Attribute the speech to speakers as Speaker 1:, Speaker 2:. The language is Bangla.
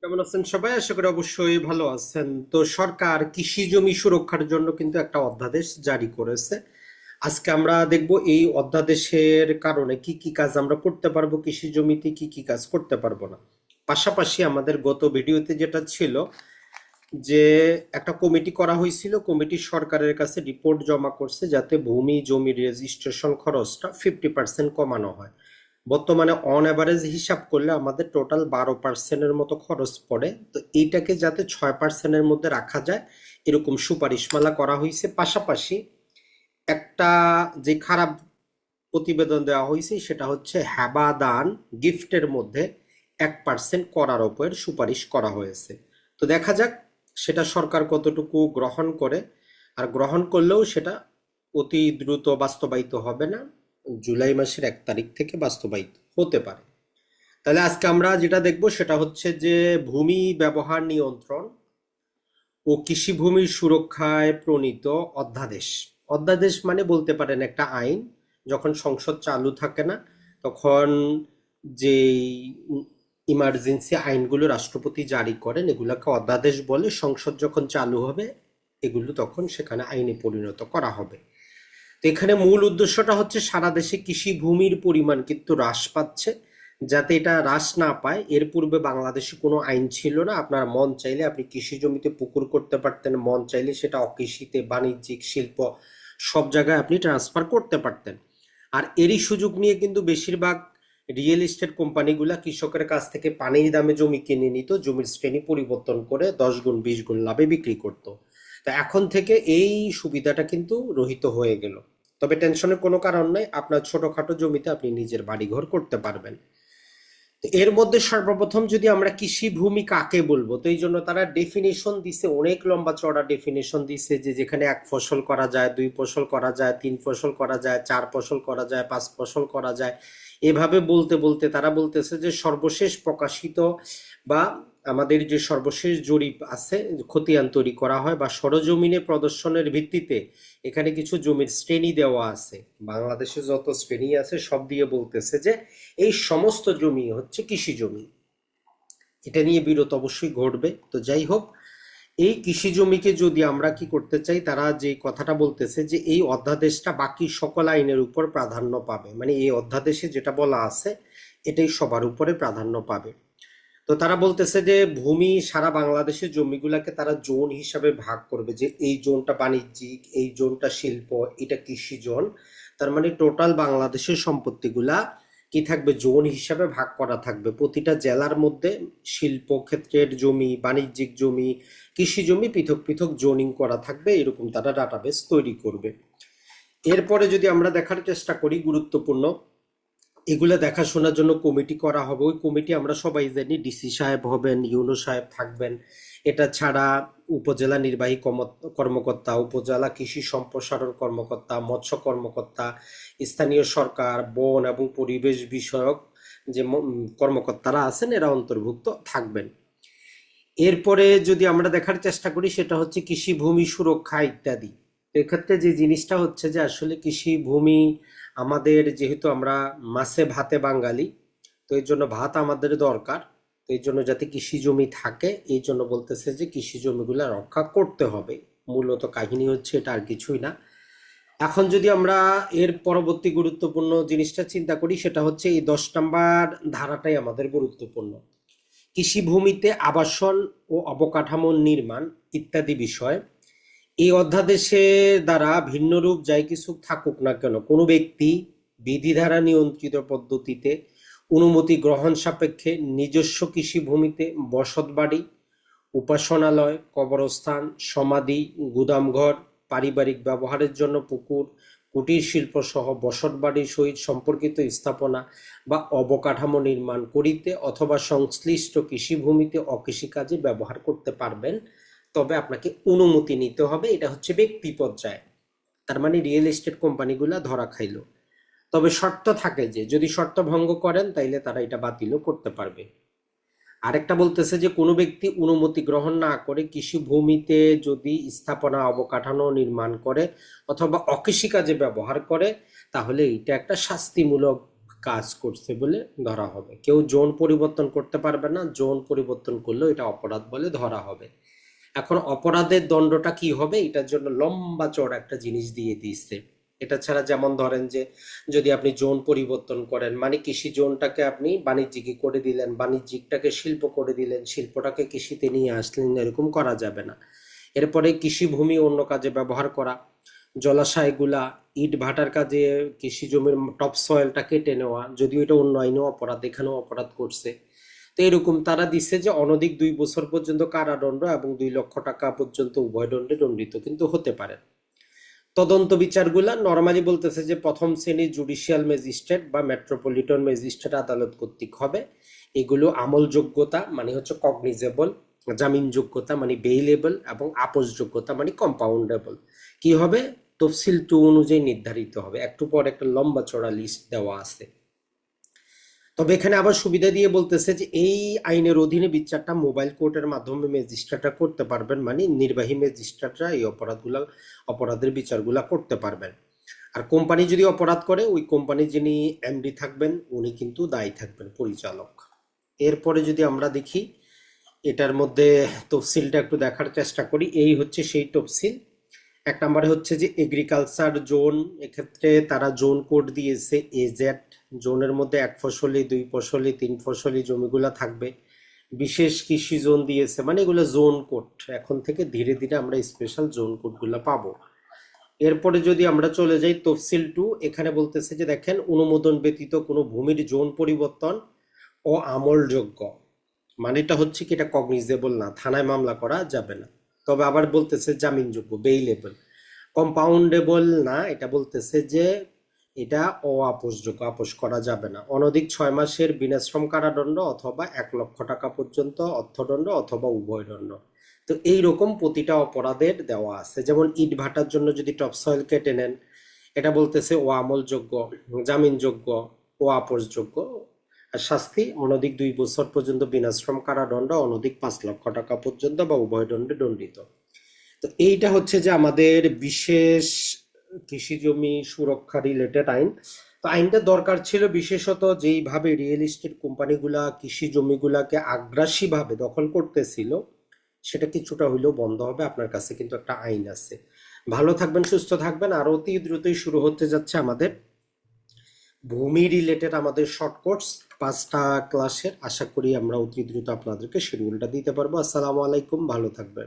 Speaker 1: কেমন আছেন সবাই? আশা করি অবশ্যই ভালো আছেন। তো সরকার কৃষি জমি সুরক্ষার জন্য কিন্তু একটা অধ্যাদেশ জারি করেছে। আজকে আমরা দেখব এই অধ্যাদেশের কারণে কি কি কাজ আমরা করতে পারব, কৃষি জমিতে কি কি কাজ করতে পারব না। পাশাপাশি আমাদের গত ভিডিওতে যেটা ছিল যে একটা কমিটি করা হয়েছিল, কমিটি সরকারের কাছে রিপোর্ট জমা করছে যাতে ভূমি জমি রেজিস্ট্রেশন খরচটা ফিফটি পার্সেন্ট কমানো হয়। বর্তমানে অন অ্যাভারেজ হিসাব করলে আমাদের টোটাল বারো পার্সেন্টের মতো খরচ পড়ে। তো এইটাকে যাতে ছয় পার্সেন্টের মধ্যে রাখা যায়, এরকম সুপারিশমালা করা হয়েছে। পাশাপাশি একটা যে খারাপ প্রতিবেদন দেওয়া হয়েছে, সেটা হচ্ছে হ্যাবা দান গিফটের মধ্যে এক পার্সেন্ট করার ওপর সুপারিশ করা হয়েছে। তো দেখা যাক, সেটা সরকার কতটুকু গ্রহণ করে। আর গ্রহণ করলেও সেটা অতি দ্রুত বাস্তবায়িত হবে না। জুলাই মাসের এক তারিখ থেকে বাস্তবায়িত হতে পারে। তাহলে আজকে আমরা যেটা দেখব সেটা হচ্ছে যে ভূমি ব্যবহার নিয়ন্ত্রণ ও কৃষি ভূমির সুরক্ষায় প্রণীত অধ্যাদেশ। অধ্যাদেশ মানে বলতে পারেন একটা আইন, যখন সংসদ চালু থাকে না, তখন যে ইমার্জেন্সি আইনগুলো রাষ্ট্রপতি জারি করেন, এগুলোকে অধ্যাদেশ বলে সংসদ যখন চালু হবে, এগুলো তখন সেখানে আইনে পরিণত করা হবে। তো এখানে মূল উদ্দেশ্যটা হচ্ছে সারা দেশে কৃষি ভূমির পরিমাণ কিন্তু হ্রাস পাচ্ছে। যাতে এটা হ্রাস না পায়, এর পূর্বে বাংলাদেশে কোনো আইন ছিল না। আপনার মন চাইলে আপনি কৃষি জমিতে পুকুর করতে পারতেন, মন চাইলে সেটা অকৃষিতে, বাণিজ্যিক, শিল্প, সব জায়গায় আপনি ট্রান্সফার করতে পারতেন। আর এরই সুযোগ নিয়ে কিন্তু বেশিরভাগ রিয়েল এস্টেট কোম্পানিগুলা কৃষকের কাছ থেকে পানির দামে জমি কিনে নিত, জমির শ্রেণি পরিবর্তন করে দশ গুণ, বিশ গুণ লাভে বিক্রি করত। তা এখন থেকে এই সুবিধাটা কিন্তু রহিত হয়ে গেল। তবে টেনশনের কোনো কারণ নাই, আপনার ছোটখাটো জমিতে আপনি নিজের বাড়িঘর করতে পারবেন। এর মধ্যে সর্বপ্রথম যদি আমরা কৃষি ভূমি কাকে বলব, তো এই জন্য তারা ডেফিনেশন দিছে, অনেক লম্বা চড়া ডেফিনেশন দিছে যে যেখানে এক ফসল করা যায়, দুই ফসল করা যায়, তিন ফসল করা যায়, চার ফসল করা যায়, পাঁচ ফসল করা যায়। এভাবে বলতে বলতে তারা বলতেছে যে সর্বশেষ প্রকাশিত বা আমাদের যে সর্বশেষ জরিপ আছে, খতিয়ান তৈরি করা হয় বা সরজমিনে প্রদর্শনের ভিত্তিতে এখানে কিছু জমির শ্রেণি দেওয়া আছে। বাংলাদেশে যত শ্রেণি আছে, সব দিয়ে বলতেছে যে এই সমস্ত জমি হচ্ছে কৃষি জমি। এটা নিয়ে বিরত অবশ্যই ঘটবে। তো যাই হোক, এই কৃষি জমিকে যদি আমরা কি করতে চাই, তারা যে কথাটা বলতেছে যে এই অধ্যাদেশটা বাকি সকল আইনের উপর প্রাধান্য পাবে। মানে এই অধ্যাদেশে যেটা বলা আছে, এটাই সবার উপরে প্রাধান্য পাবে। তো তারা বলতেছে যে ভূমি সারা বাংলাদেশের জমিগুলাকে তারা জোন হিসাবে ভাগ করবে যে এই জোনটা বাণিজ্যিক, এই জোনটা শিল্প, এটা কৃষি জোন। তার মানে টোটাল বাংলাদেশের সম্পত্তিগুলা কি থাকবে? জোন হিসাবে ভাগ করা থাকবে। প্রতিটা জেলার মধ্যে শিল্প ক্ষেত্রের জমি, বাণিজ্যিক জমি, কৃষি জমি পৃথক পৃথক জোনিং করা থাকবে, এরকম তারা ডাটাবেস তৈরি করবে। এরপরে যদি আমরা দেখার চেষ্টা করি গুরুত্বপূর্ণ এগুলো দেখাশোনার জন্য কমিটি করা হবে। ওই কমিটি আমরা সবাই জানি, ডিসি সাহেব হবেন, ইউনো সাহেব থাকবেন। এটা ছাড়া উপজেলা নির্বাহী কর্ম- কর্মকর্তা, উপজেলা কৃষি সম্প্রসারণ কর্মকর্তা, মৎস্য কর্মকর্তা, স্থানীয় সরকার, বন এবং পরিবেশ বিষয়ক যে কর্মকর্তারা আছেন, এরা অন্তর্ভুক্ত থাকবেন। এরপরে যদি আমরা দেখার চেষ্টা করি, সেটা হচ্ছে কৃষি ভূমি সুরক্ষা ইত্যাদি। এক্ষেত্রে যে জিনিসটা হচ্ছে যে, আসলে কৃষি ভূমি আমাদের যেহেতু আমরা মাছে ভাতে বাঙালি, তো এর জন্য ভাত আমাদের দরকার। তো এই জন্য যাতে কৃষি জমি থাকে, এই জন্য বলতেছে যে কৃষি জমিগুলো রক্ষা করতে হবে। মূলত কাহিনী হচ্ছে এটা আর কিছুই না। এখন যদি আমরা এর পরবর্তী গুরুত্বপূর্ণ জিনিসটা চিন্তা করি, সেটা হচ্ছে এই দশ নম্বর ধারাটাই আমাদের গুরুত্বপূর্ণ। কৃষিভূমিতে আবাসন ও অবকাঠামো নির্মাণ ইত্যাদি বিষয়। এই অধ্যাদেশের দ্বারা ভিন্নরূপ যাই কিছু থাকুক না কেন, কোনো ব্যক্তি বিধি দ্বারা নিয়ন্ত্রিত পদ্ধতিতে অনুমতি গ্রহণ সাপেক্ষে নিজস্ব কৃষি ভূমিতে বসতবাড়ি উপাসনালয়, কবরস্থান, সমাধি, গুদামঘর, পারিবারিক ব্যবহারের জন্য পুকুর, কুটির শিল্প সহ বসতবাড়ির সহিত সম্পর্কিত স্থাপনা বা অবকাঠামো নির্মাণ করিতে অথবা সংশ্লিষ্ট কৃষিভূমিতে অকৃষিকাজে ব্যবহার করতে পারবেন। তবে আপনাকে অনুমতি নিতে হবে, এটা হচ্ছে ব্যক্তি পর্যায়ে। তার মানে রিয়েল এস্টেট কোম্পানিগুলা ধরা খাইলো। তবে শর্ত থাকে যে, যদি শর্ত ভঙ্গ করেন, তাইলে তারা এটা বাতিলও করতে পারবে। আরেকটা বলতেছে যে, কোনো ব্যক্তি অনুমতি গ্রহণ না করে কৃষি ভূমিতে যদি স্থাপনা অবকাঠামো নির্মাণ করে অথবা অকৃষিকাজে ব্যবহার করে, তাহলে এটা একটা শাস্তিমূলক কাজ করছে বলে ধরা হবে। কেউ জোন পরিবর্তন করতে পারবে না, জোন পরিবর্তন করলেও এটা অপরাধ বলে ধরা হবে। এখন অপরাধের দণ্ডটা কি হবে? এটার জন্য লম্বা চড় একটা জিনিস দিয়ে দিয়েছে। এটা ছাড়া যেমন ধরেন যে, যদি আপনি জোন পরিবর্তন করেন মানে কৃষি জোনটাকে আপনি বাণিজ্যিকী করে দিলেন, বাণিজ্যিকটাকে শিল্প করে দিলেন, শিল্পটাকে কৃষিতে নিয়ে আসলেন, এরকম করা যাবে না। এরপরে কৃষি ভূমি অন্য কাজে ব্যবহার করা, জলাশয়গুলা, ইট ভাটার কাজে কৃষি জমির টপ সয়েলটা কেটে নেওয়া, যদিও এটা অন্য আইনেও অপরাধ, এখানেও অপরাধ করছে। তো এরকম তারা দিচ্ছে যে অনধিক দুই বছর পর্যন্ত কারাদণ্ড এবং দুই লক্ষ টাকা পর্যন্ত উভয় দণ্ডে দণ্ডিত কিন্তু হতে পারে। তদন্ত বিচারগুলা নর্মালি বলতেছে যে প্রথম শ্রেণির জুডিশিয়াল ম্যাজিস্ট্রেট বা মেট্রোপলিটন ম্যাজিস্ট্রেট আদালত কর্তৃক হবে। এগুলো আমলযোগ্যতা মানে হচ্ছে কগনিজেবল জামিনযোগ্যতা মানে বেইলেবল এবং আপোষযোগ্যতা মানে কম্পাউন্ডেবল কি হবে? তফসিল টু অনুযায়ী নির্ধারিত হবে। একটু পর একটা লম্বা চড়া লিস্ট দেওয়া আছে। তবে এখানে আবার সুবিধা দিয়ে বলতেছে যে এই আইনের অধীনে বিচারটা মোবাইল কোর্টের মাধ্যমে ম্যাজিস্ট্রেটরা করতে পারবেন মানে নির্বাহী ম্যাজিস্ট্রেটরা এই অপরাধগুলা, অপরাধের বিচারগুলা করতে পারবেন। আর কোম্পানি যদি অপরাধ করে, ওই কোম্পানি যিনি এমডি থাকবেন, উনি কিন্তু দায়ী থাকবেন পরিচালক। এরপরে যদি আমরা দেখি, এটার মধ্যে তফসিলটা একটু দেখার চেষ্টা করি। এই হচ্ছে সেই তফসিল। এক নম্বরে হচ্ছে যে এগ্রিকালচার জোন এক্ষেত্রে তারা জোন কোড দিয়েছে এজেড জোনের মধ্যে এক ফসলি, দুই ফসলি, তিন ফসলি জমিগুলা থাকবে। বিশেষ কৃষি জোন দিয়েছে মানে এগুলো জোন কোড এখন থেকে ধীরে ধীরে আমরা স্পেশাল জোন কোডগুলো পাবো। এরপরে যদি আমরা চলে যাই তফসিল টু, এখানে বলতেছে যে দেখেন, অনুমোদন ব্যতীত কোনো ভূমির জোন পরিবর্তন ও আমলযোগ্য। মানে এটা হচ্ছে কি, এটা কগনিজেবল না, থানায় মামলা করা যাবে না। তবে আবার বলতেছে জামিনযোগ্য বেইলেবল কম্পাউন্ডেবল না, এটা বলতেছে যে এটা অআপসযোগ্য আপোষ করা যাবে না। অনধিক ছয় মাসের বিনাশ্রম কারাদণ্ড অথবা এক লক্ষ টাকা পর্যন্ত অর্থদণ্ড অথবা উভয় দণ্ড। তো এই রকম প্রতিটা অপরাধের দেওয়া আছে। যেমন ইট ভাটার জন্য যদি টপসয়েল কেটে নেন, এটা বলতেছে ও আমলযোগ্য জামিনযোগ্য ও আপোষযোগ্য আর শাস্তি, অনধিক দুই বছর পর্যন্ত বিনাশ্রম কারাদণ্ড, অনধিক পাঁচ লক্ষ টাকা পর্যন্ত বা উভয় দণ্ডে দণ্ডিত। তো এইটা হচ্ছে যে আমাদের বিশেষ কৃষি জমি সুরক্ষা রিলেটেড আইন। তো আইনটা দরকার ছিল বিশেষত যেইভাবে রিয়েল এস্টেট কোম্পানিগুলা কৃষি জমিগুলাকে আগ্রাসীভাবে দখল করতেছিল, সেটা কিছুটা হইলেও বন্ধ হবে। আপনার কাছে কিন্তু একটা আইন আছে। ভালো থাকবেন, সুস্থ থাকবেন। আর অতি দ্রুতই শুরু হতে যাচ্ছে আমাদের ভূমি রিলেটেড আমাদের শর্ট কোর্স পাঁচটা ক্লাসের আশা করি আমরা অতি দ্রুত আপনাদেরকে শিডিউলটা দিতে পারব। আসসালামু আলাইকুম, ভালো থাকবেন।